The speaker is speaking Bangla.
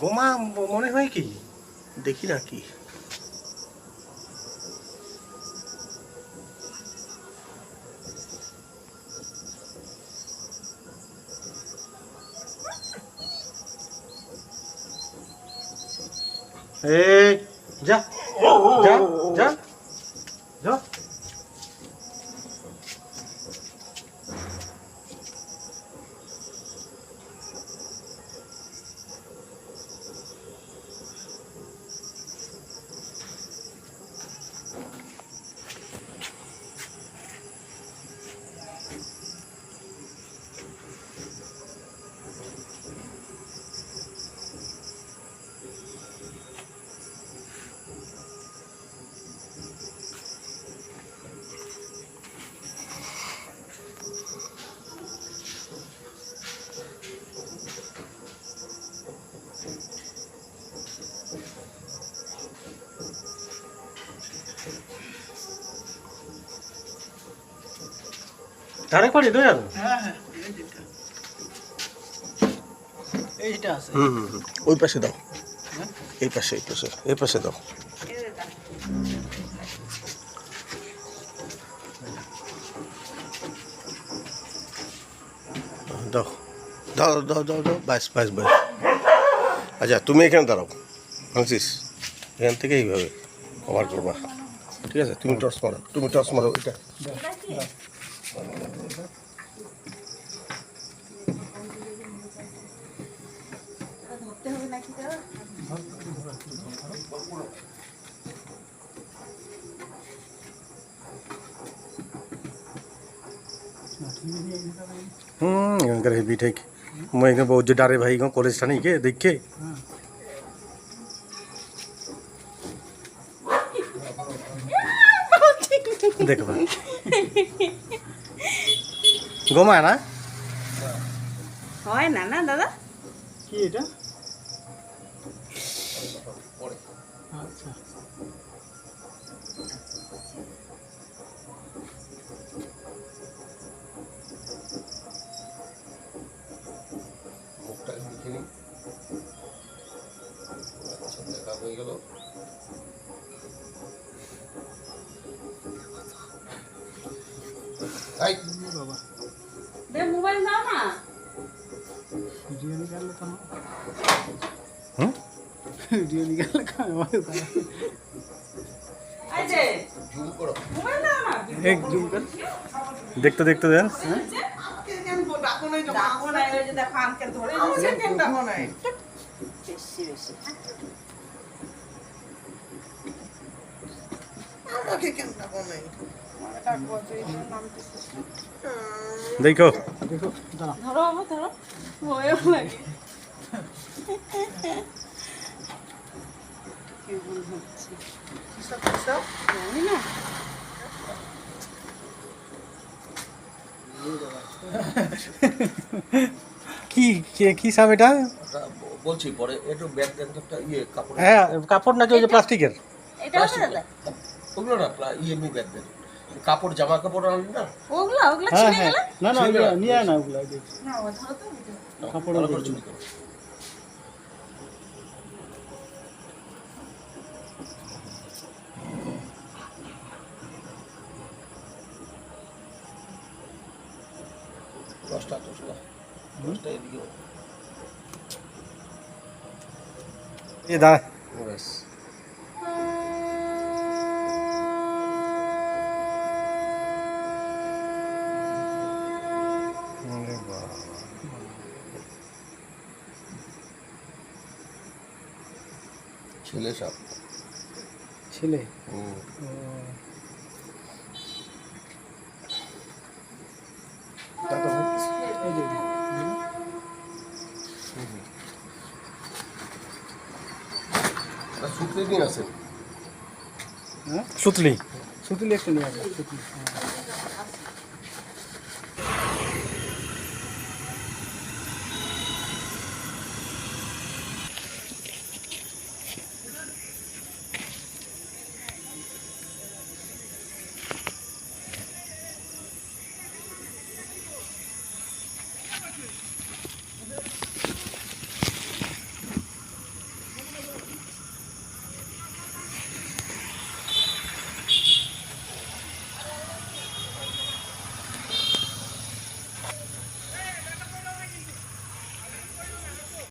গোমা মনে হয় কি? দেখি না কি। যা যা যা। ধারে হুম হুম হুম। ওই পাশে দাও। হ্যাঁ? এই পাশে এই পাশে এই পাশে দাও। দাও দাও দাও দাও দাও। বাস বাস বাস আচ্ছা তুমি এখানে দাঁড়াও। ফ্রান্সিস এখান থেকে এইভাবে কভার করবা। ঠিক আছে? তুমি টস মারো তুমি টস মারো এটা। হুম এখানকার হেভি ঠিক মই এখানে বহুত যে ডারে ভাই এখানে কলেজটা নেই কে দেখে দেখবা গোমায় না? হয় না না দাদা। কি এটা? আচ্ছা। আচ্ছা দেখা হয়ে গেল। তাই দাও না। হুম? করো কর। দেখতে দেখতে দেন। ডাকো না এই যে দেখো। ধরে ধরো লাগে কি কি- সাপ এটা? বলছি পরে একটু ব্যাগ দেন তো একটা ইয়ে কাপড়। হ্যাঁ কাপড় নাকি ওই যে প্লাস্টিকের? এটা ওগুলো না ইয়ে ব্যাগ দেন কাপড় জামা কাপড় আনলি না? ওগুলা ওগুলা হ্যাঁ ছিঁড়ে হ্যাঁ। গেলে? না না ছিঁড়ে ওগুলো না। নিয়ে আয় না ওগুলো দেখ না ও ধরো তো এটা। কাপড় ভালো করে দিয়ে চুরি করো। দশটা দশটা। দশটা এদিকে এ ছেলে সব। ছেলে? হুম। এই যে এটা শুকনো দিন আছে হ্যাঁ? সুতলি। সুতুলি একটা নিয়ে আসবে সুতুলি।